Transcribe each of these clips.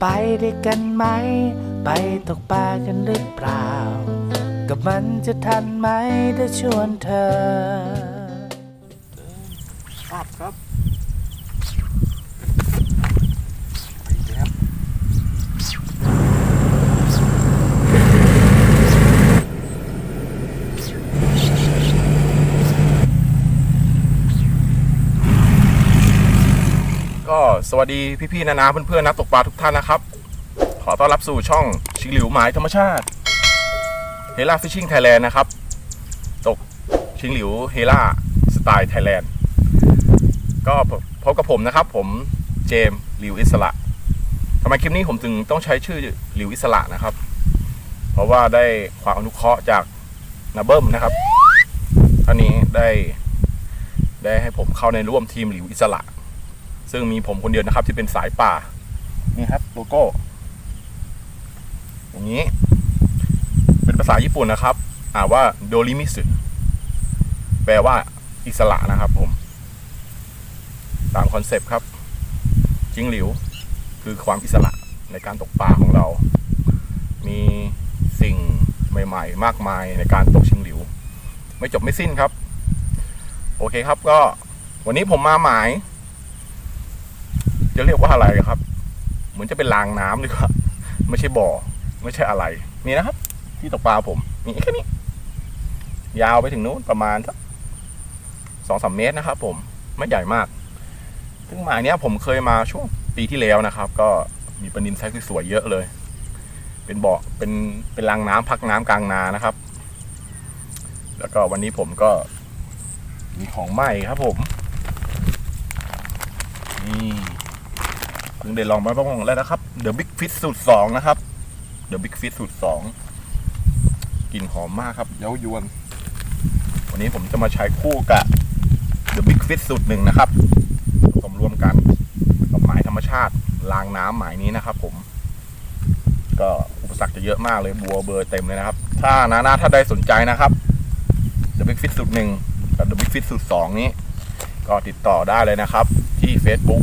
ไปด้วยกันไหม ไปตกปลากันหรือเปล่า กับมันจะทันไหมถ้าชวนเธอ ครับครับ สวัสดีพี่ๆนานาเพื่อนๆนักตกปลาทุกท่านนะครับ ขอต้อนรับสู่ช่องชิงหลิวหมายธรรมชาติเฮล่าฟิชชิ่งไทยแลนด์นะครับ ตกชิงหลิวเฮล่าสไตล์ไทยแลนด์ก็พบกับผมนะครับ ผมเจมส์หลิวอิสระทำไมคลิปนี้ผมถึงต้องใช้ชื่อหลิวอิสระนะครับ เพราะว่าได้ความอนุเคราะห์จากนาเบิ้มนะครับท่านนี้ได้ได้ให้ผมเข้าในร่วมทีมหลิวอิสระ ซึ่งมีผมคนเดียวนะครับ ที่เป็นสายป่า นี่ครับโลโก้ อย่างนี้ เป็นภาษาญี่ปุ่นนะครับ อ่าว่าโดริมิสึแปลว่าอิสระนะครับผม ตามคอนเซปต์ครับ จิงหลิว คือความอิสระในการตกปลาของเรา มีสิ่งใหม่ ๆ มากมายในการตกชิงหลิว ไม่จบไม่สิ้นครับ โอเคครับก็วันนี้ผมมาหมาย จะเรียกว่าอะไรครับ เหมือนจะเป็นรางน้ำดีกว่าไม่ใช่บ่อ ไม่ใช่อะไร นี่นะครับ ที่ตกปลาผมมีแค่นี้ ยาวไปถึงนู้นประมาณสักสองสามเมตรนะครับ ผมไม่ใหญ่มากซึ่งหมายเนี้ยผมเคยมาช่วงปีที่แล้วนะครับ ก็มีปลานินไซส์สวยๆเยอะเลย เป็นบ่อเป็นเป็นรางน้ำพักน้ำกลางนานะครับ แล้วก็วันนี้ผมก็มีของใหม่ครับผมนี่ เพิ่งได้ลองมาบ้างแล้วนะครับ The Big Fish สูตรสองนะครับ The Big Fish สูตรสองกลิ่นหอมมากครับเย้ายวน วันนี้ผมจะมาใช้คู่กับ The Big Fish สูตรหนึ่งนะครับผสมรวมกันกับหมายธรรมชาติรางน้ำหมายนี้นะครับ ผม ก็อุปสรรคจะเยอะมากเลยบัวเบอร์เต็มเลยนะครับ ถ้านานาถ้าใดสนใจนะครับ The Big Fish สูตรหนึ่งกับ The Big Fish สูตรสองนี้ ก็ติดต่อได้เลยนะครับ ที่ Facebook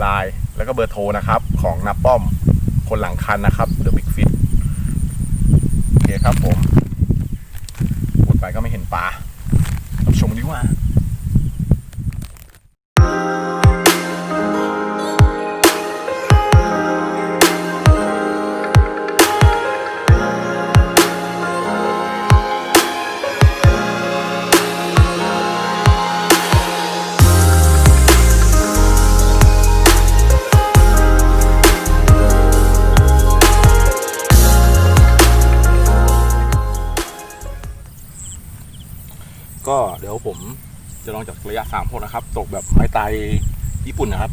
ไลน์แล้วก็เบอร์โทรนะครับของนับป้อมคนหลังคันนะครับเดอะบิ๊กฟิตโอเคครับผมกดไปก็ไม่เห็นปลาชมดีกว่า ผมจะลองจากระยะสามพกนะครับ ตกแบบไม้ตายญี่ปุ่นนะครับ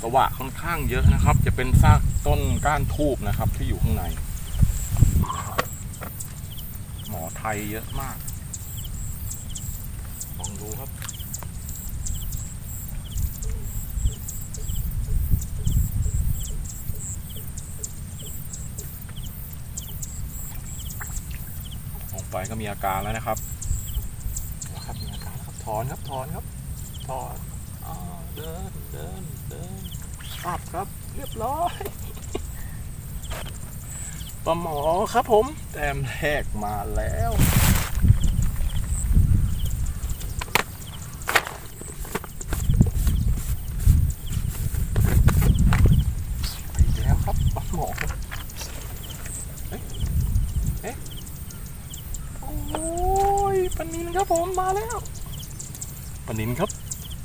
สวะค่อนข้างเยอะนะครับ จะเป็นซากต้นก้านทูบนะครับ ที่อยู่ข้างใน หมอไทยเยอะมากลองดูครับ ไปก็มีอาการแล้วนะครับนะครับมีอาการแล้วครับถอนครับถอนครับถอนอ่าเดินเดินเดินปับครับเรียบร้อยปลาหมอครับผม แต้มแรกมาแล้ว ไปแล้วครับปลาหมอ โอ้ยปลานินครับผมมาแล้ว ปลานินครับ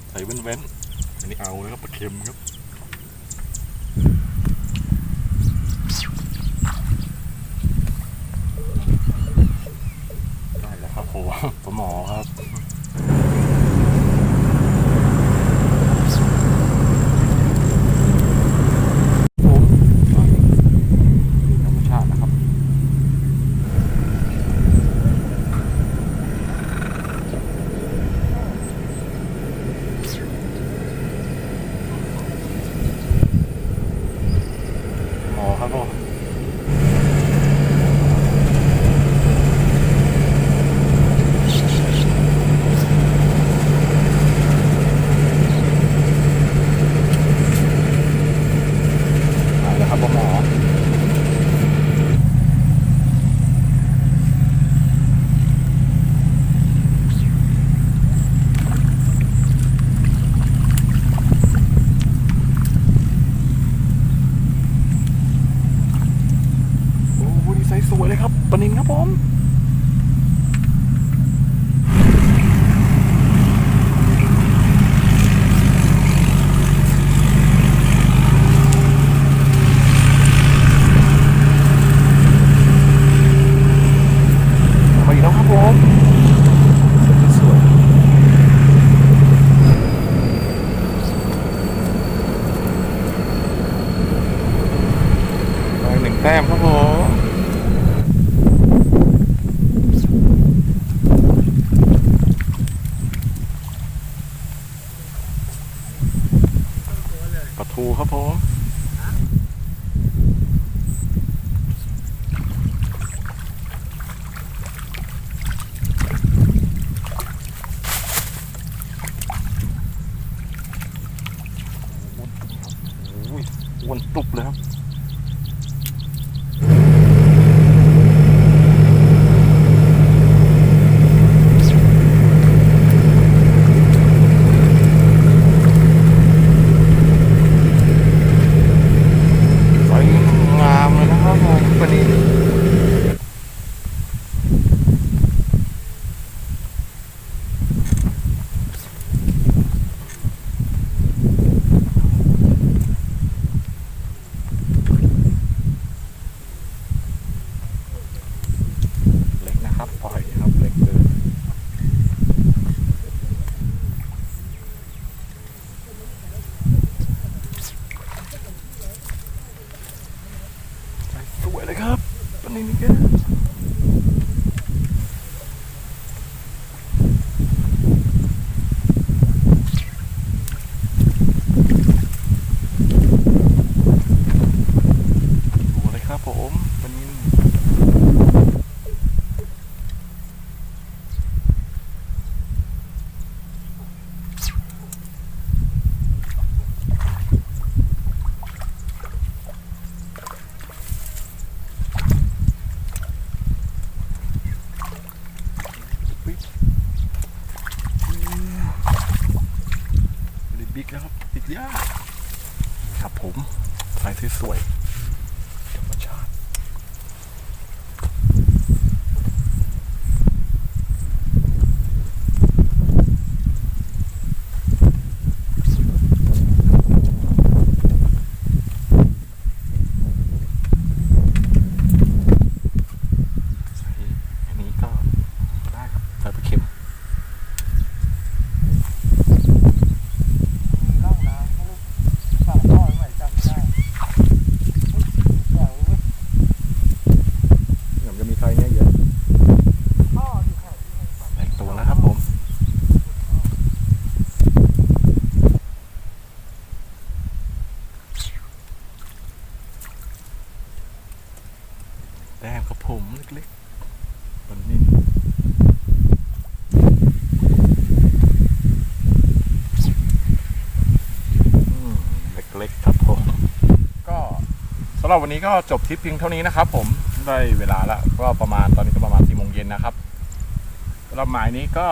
ใส่เว้นๆอันนี้เอานะครับปลาเค็มครับได้แล้วครับผมปลาหมอครับผมธรรมชาตินะครับ หมอครับผม ปูครับผมโอ้ยอ้วนตุบเลยครับ สวยงามเลยนะครับผมวันนี้เล็กนะครับปล่อยครับเล็กเกินสวยเลยครับ วันนี้นี่แกดูเลยครับผมวันนี้ ลิบิ๊กแล้วครับบิ๊กย่าครับผมลายสวยๆธรรมชาติใส่อันนี้ก็ได้ครับใส่ปลาเค็ม ล่องน้ำเขาลูกฝากพ่อไว้จำไม่ได้เดี๋ยวเว้ย เดี๋ยวจะมีใครเนี่ยเยอะ พ่ออยู่แถวที่ไหน แต่งตัวนะครับผมแต้มครับผมเล็กๆบนนินอืมเล็กๆครับผม ก็สำหรับวันนี้ก็จบทริปเพียงเท่านี้นะครับ ผมได้เวลาแล้วก็ประมาณตอนนี้ก็ประมาณสี่โมงเย็นนะครับสำหรับหมายนี้ก็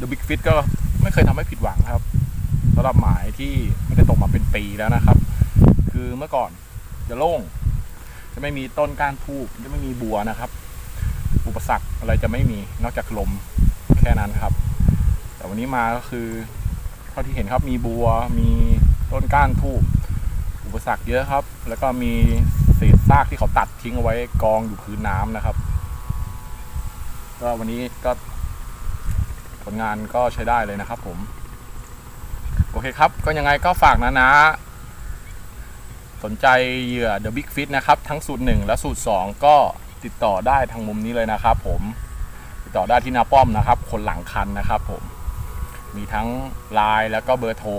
The Big Fit ก็ไม่เคยทำให้ผิดหวังครับสำหรับหมายที่ไม่ได้ตกมาเป็นปีแล้วนะครับ คือเมื่อก่อนจะโล่ง จะไม่มีต้นก้านทูบจะไม่มีบัวนะครับ อุปสรรคอะไรจะไม่มีนอกจากลมแค่นั้นครับ แต่วันนี้มาก็คือเท่าที่เห็นครับมีบัวมีต้นก้านทูบ อุปสรรคเยอะครับ แล้วก็มีเศษซากที่เขาตัดทิ้งเอาไว้กองอยู่พื้นน้ำนะครับ ก็วันนี้ก็ผลงานก็ใช้ได้เลยนะครับผม โอเคครับ ก็ยังไงก็ฝากนะนะ สนใจเหยื่อ The Big Fit นะครับ ทั้งสูตร 1 และสูตร 2 ก็ติดต่อได้ทางมุมนี้เลยนะครับผม ติดต่อได้ที่นาป้อมนะครับ คนหลังคันนะครับผม มีทั้งไลน์แล้วก็เบอร์โทร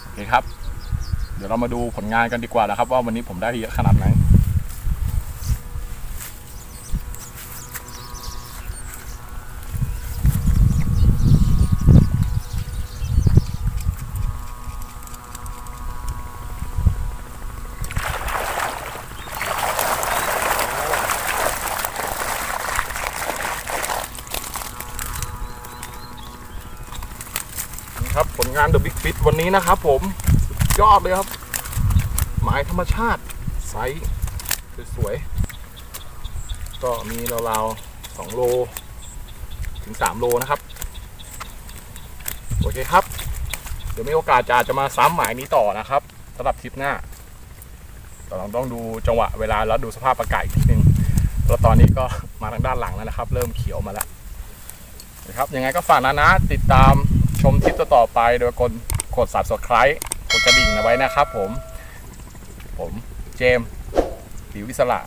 โอเคครับ เดี๋ยวเรามาดูผลงานกันดีกว่านะครับ ว่าวันนี้ผมได้เยอะขนาดไหนครับผลงาน The Big Fit วันนี้นะครับผม ยอดเลยครับ หมายธรรมชาติไซส์สวยๆก็มีราวๆสองโล ถึงสามโลนะครับ โอเคครับ เดี๋ยวมีโอกาสจะอาจจะมาซ้ำหมายนี้ต่อนะครับสำหรับทริปหน้าแต่เราต้องดูจังหวะเวลาแล้วดูสภาพอากาศอีกทีหนึงเราตอนนี้ก็มาทางด้านหลังแล้วนะครับ เริ่มเขียวมาแล้วนะครับยังไงก็ฝากนะนะ ติดตามชมคลิปต่อไปโดยกดกด subscribe กระดิ่งเอาไว้นะครับผม ผมเจมส์ิววิสระ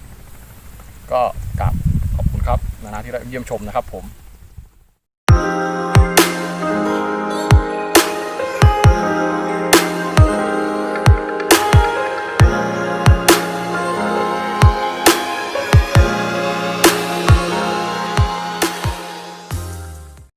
ก็กลับขอบคุณครับนานาที่ได้เยี่ยมชมนะครับผม